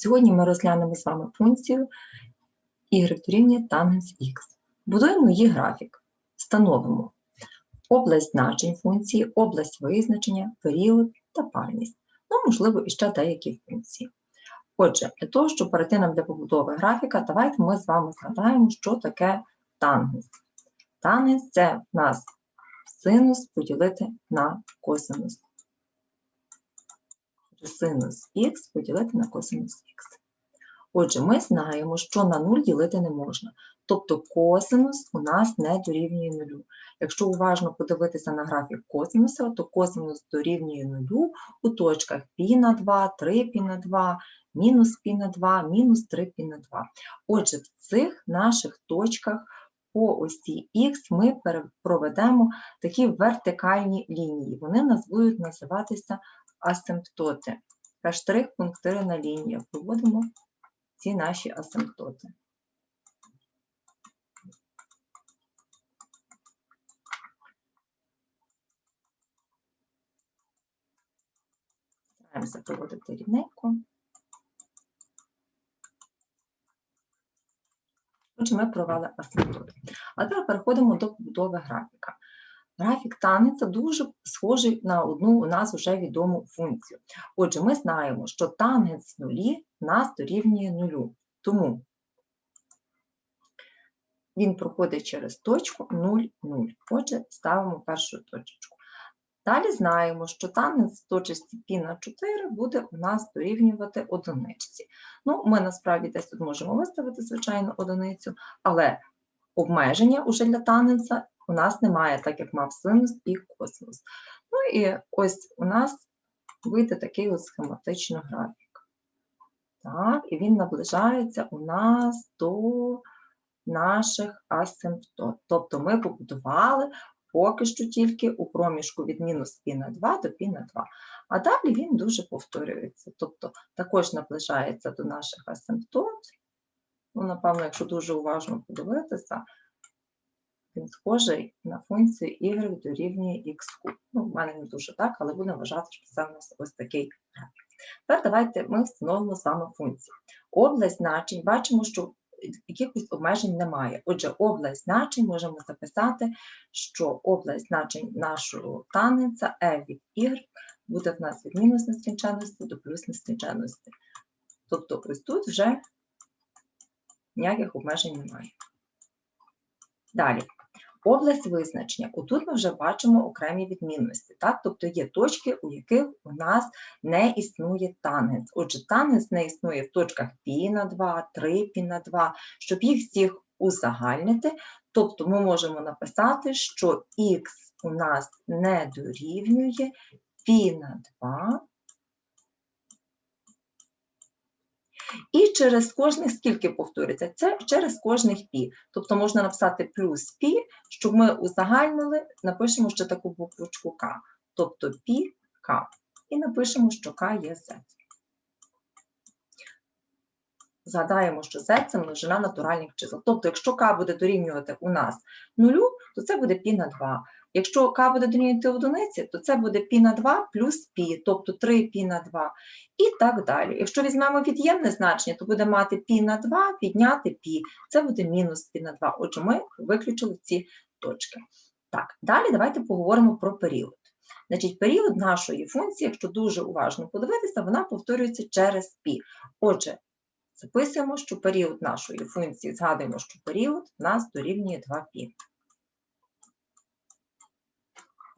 Сьогодні ми розглянемо з вами функцію y дорівнює тангенс х. Будуємо її графік. Встановимо область значень функції, область визначення, період та парність. Ну, можливо, іще деякі функції. Отже, для того, щоб перейти нам для побудови графіка, давайте ми з вами згадаємо, що таке тангенс. Тангенс – це в нас синус поділити на косинус синус х поділити на косинус х. Отже, ми знаємо, що на 0 ділити не можна. Тобто косинус у нас не дорівнює нулю. Якщо уважно подивитися на графік косинуса, то косинус дорівнює нулю у точках π на 2, 3 π на 2, мінус π на 2, мінус 3 π на 2. Отже, в цих наших точках по осі х ми проведемо такі вертикальні лінії. Вони нас будуть називатися асимптоти. Та штрих пунктирна лінія. Проводимо ці наші асимптоти. Стараємося проводити рівненько. Отже, ми провели асимптоти. А тепер переходимо до побудови графіка. Графік танеця дуже схожий на одну у нас вже відому функцію. Отже, ми знаємо, що тангенс нулі нас дорівнює нулю. Тому він проходить через точку 0, 0. Отже, ставимо першу точечку. Далі знаємо, що тангенс точці π на 4 буде у нас дорівнювати одиничці. Ну, ми насправді десь тут можемо виставити, звичайно, одиницю, але обмеження уже для тангенса у нас немає, так як мав синус і косинус. Ну і ось у нас вийде такий ось схематичний графік. Так, і він наближається у нас до наших асимптот. Тобто ми побудували поки що тільки у проміжку від мінус π на 2 до π на 2. А далі він дуже повторюється. Тобто також наближається до наших асимптот. Ну, напевно, якщо дуже уважно подивитися, він схожий на функцію y дорівнює x куб. Ну, в мене не дуже так, але будемо вважати, що це у нас ось такий графік. Тепер давайте ми встановимо саме функцію. Область значень, бачимо, що якихось обмежень немає. Отже, область значень можемо записати, що область значень нашого танеця e від y буде в нас від мінус нескінченності до плюс нескінченності. Тобто ось тут вже ніяких обмежень немає. Далі. Область визначення. Отут ми вже бачимо окремі відмінності. Так? Тобто є точки, у яких у нас не існує тангенс. Отже, тангенс не існує в точках π на 2, 3 π на 2, щоб їх всіх узагальнити. Тобто ми можемо написати, що х у нас не дорівнює π на 2 І через кожних скільки повторюється? Це через кожних пі. Тобто можна написати плюс пі, щоб ми узагальнили, напишемо ще таку буквочку К. Тобто пі К. І напишемо, що К є Z. Згадаємо, що Z це множина натуральних чисел. Тобто, якщо К буде дорівнювати у нас нулю, то це буде π на 2. Якщо k буде дорівнювати одиниці, то це буде π на 2 плюс π, тобто 3 π на 2 і так далі. Якщо візьмемо від'ємне значення, то буде мати π на 2 підняти π, це буде мінус π на 2. Отже, ми виключили ці точки. Так, далі давайте поговоримо про період. Значить, період нашої функції, якщо дуже уважно подивитися, вона повторюється через π. Отже, записуємо, що період нашої функції, згадуємо, що період у нас дорівнює 2π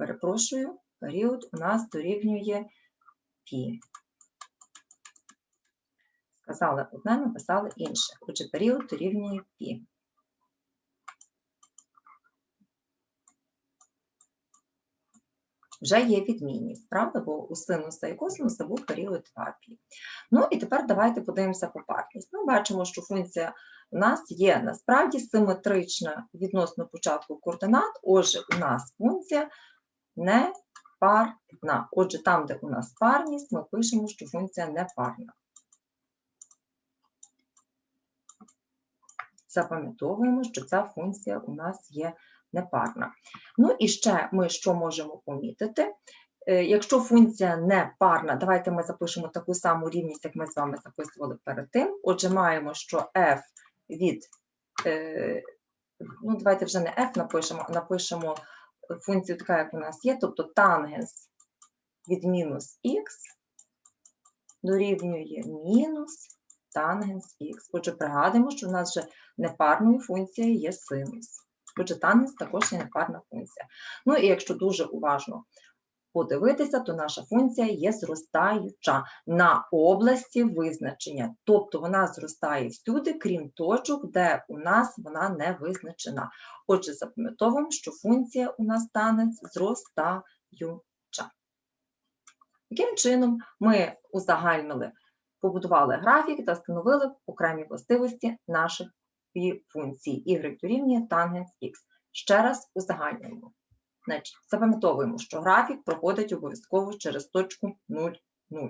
перепрошую, період у нас дорівнює пі. Сказали одне, написали інше. Отже, період дорівнює пі. Вже є відмінність, правда? Бо у синуса і косинуса був період 2π. Ну і тепер давайте подивимося по парність. Ми бачимо, що функція у нас є насправді симетрична відносно початку координат. Отже, у нас функція не парна. Отже, там, де у нас парність, ми пишемо, що функція не парна. Запам'ятовуємо, що ця функція у нас є непарна. Ну і ще ми що можемо помітити? Е, Якщо функція не парна, давайте ми запишемо таку саму рівність, як ми з вами записували перед тим. Отже, маємо, що f від, е, ну давайте вже не f напишемо, а напишемо функцію така, як у нас є, тобто тангенс від мінус х дорівнює мінус тангенс х. Отже, пригадуємо, що в нас вже непарною функцією є синус. Отже, тангенс також є непарна функція. Ну і якщо дуже уважно подивитися, то наша функція є зростаюча на області визначення. Тобто вона зростає всюди, крім точок, де у нас вона не визначена. Отже, запам'ятовуємо, що функція у нас танець зростаюча. Таким чином, ми узагальнили, побудували графік та встановили окремі властивості наших функцій y дорівнює тангенс х. Ще раз узагальнюємо. Значить, запам'ятовуємо, що графік проходить обов'язково через точку 0, 0.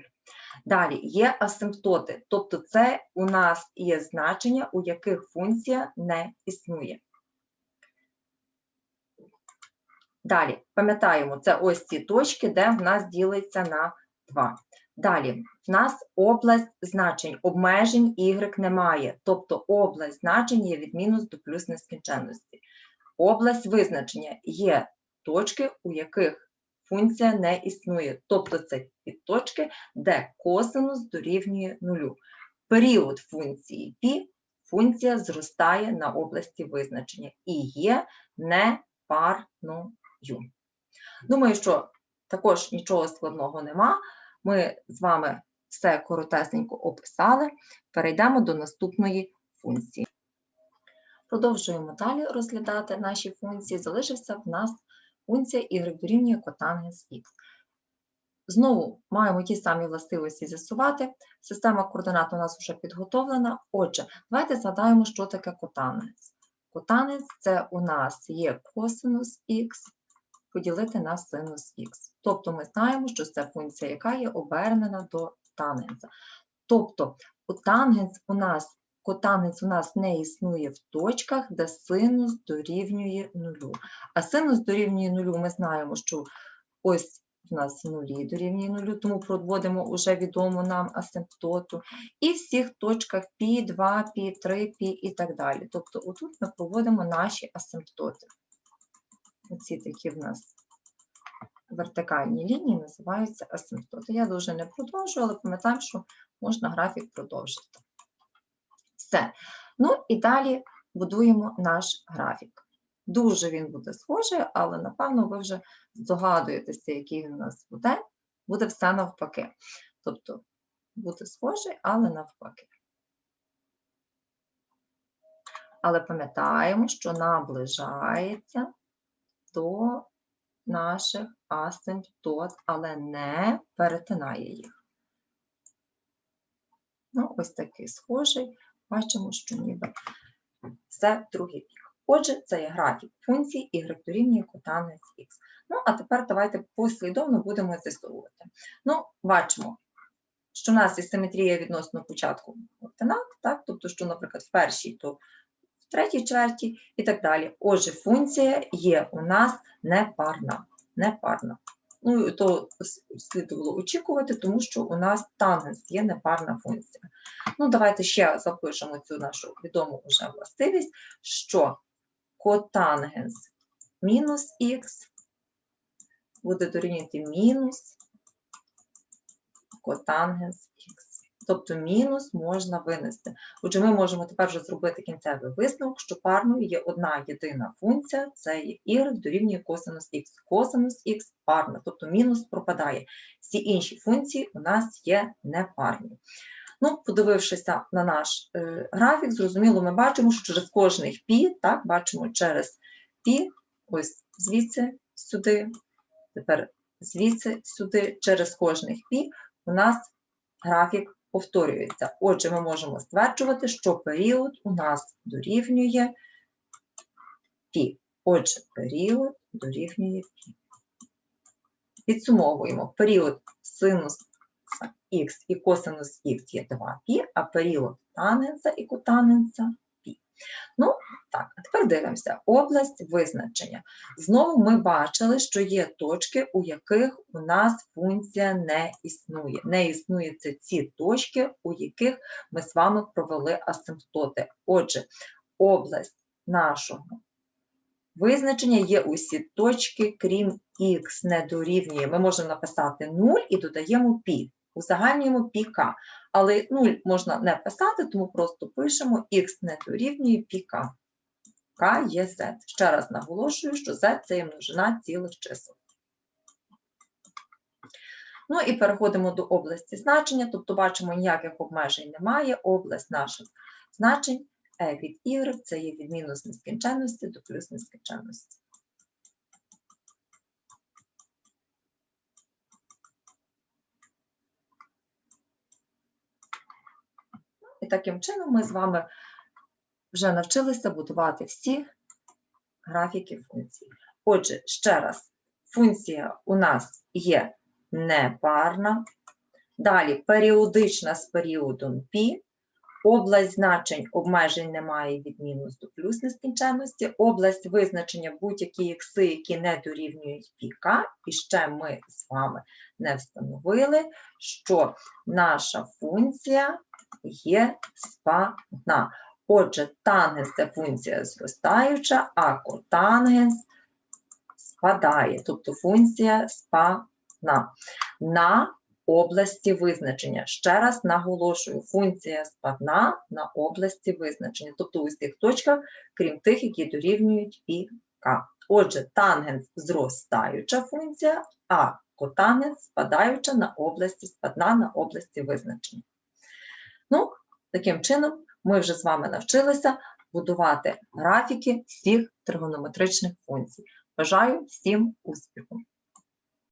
Далі є асимптоти, тобто це у нас є значення, у яких функція не існує. Далі, пам'ятаємо, це ось ці точки, де в нас ділиться на 2. Далі, в нас область значень, обмежень y немає, тобто область значень є від мінус до плюс нескінченності. Область визначення є точки, у яких функція не існує, тобто це ті точки, де косинус дорівнює нулю. Період функції π функція зростає на області визначення і є непарною. Думаю, що також нічого складного нема. Ми з вами все коротесенько описали. Перейдемо до наступної функції. Продовжуємо далі розглядати наші функції. Залишився в нас функція y дорівнює котангенс х. Знову маємо ті самі властивості з'ясувати. Система координат у нас вже підготовлена. Отже, давайте згадаємо, що таке котангенс. Котангенс – це у нас є косинус х поділити на синус х. Тобто ми знаємо, що це функція, яка є обернена до тангенса. Тобто у тангенс у нас котангенс у нас не існує в точках, де синус дорівнює нулю. А синус дорівнює нулю, ми знаємо, що ось у нас нулі дорівнює нулю, тому проводимо уже відому нам асимптоту. І в всіх точках π, 2, π, 3, π і так далі. Тобто отут ми проводимо наші асимптоти. Оці такі в нас вертикальні лінії називаються асимптоти. Я дуже не продовжую, але пам'ятаю, що можна графік продовжити. Все. Ну і далі будуємо наш графік. Дуже він буде схожий, але, напевно, ви вже здогадуєтеся, який він у нас буде. Буде все навпаки. Тобто, буде схожий, але навпаки. Але пам'ятаємо, що наближається до наших асимптот, але не перетинає їх. Ну, ось такий схожий. Бачимо, що ніби це другий бік. Отже, це є графік функції y дорівнює котангенс х. Ну, а тепер давайте послідовно будемо з'ясовувати. Ну, бачимо, що в нас є симетрія відносно початку координат, так? тобто, що, наприклад, в першій, то в третій чверті і так далі. Отже, функція є у нас непарна. непарна. Ну, то слідувало очікувати, тому що у нас тангенс є непарна функція. Ну, давайте ще запишемо цю нашу відому вже властивість, що котангенс мінус х буде дорівнювати мінус котангенс х. Тобто мінус можна винести. Отже, ми можемо тепер вже зробити кінцевий висновок, що парною є одна єдина функція, це є y дорівнює косинус х. Косинус х парна, тобто мінус пропадає. Всі інші функції у нас є непарні. Ну, подивившися на наш е, графік, зрозуміло, ми бачимо, що через кожних пі, так, бачимо через пі, ось звідси сюди, тепер звідси сюди, через кожних пі у нас графік повторюється. Отже, ми можемо стверджувати, що період у нас дорівнює пі. Отже, період дорівнює пі. Підсумовуємо, період синус х і косинус х є 2π, а період таненса і котангенса π. Ну, так, а тепер дивимося. Область визначення. Знову ми бачили, що є точки, у яких у нас функція не існує. Не існує це ці точки, у яких ми з вами провели асимптоти. Отже, область нашого визначення є усі точки, крім х не дорівнює. Ми можемо написати 0 і додаємо пі. Узагальнюємо піка. Але 0 можна не писати, тому просто пишемо х не дорівнює піка. К є z. Ще раз наголошую, що z це є множина цілих чисел. Ну і переходимо до області значення, тобто бачимо, ніяких обмежень немає. Область наших значень е від y це є від мінус нескінченності до плюс нескінченності. І таким чином ми з вами вже навчилися будувати всі графіки функцій. Отже, ще раз, функція у нас є непарна. Далі періодична з періодом π. Область значень обмежень немає від мінус до плюс нескінченності. Область визначення будь-які ікси, які не дорівнюють піка. І ще ми з вами не встановили, що наша функція є спадна. Отже, тангенс це функція зростаюча, а котангенс спадає, тобто функція спадна. На області визначення. Ще раз наголошую, функція спадна на області визначення, тобто у всіх точках, крім тих, які дорівнюють і К. Отже, тангенс зростаюча функція, а котангенс спадаюча на області, спадна на області визначення. Ну, таким чином, ми вже з вами навчилися будувати графіки всіх тригонометричних функцій. Бажаю всім успіху!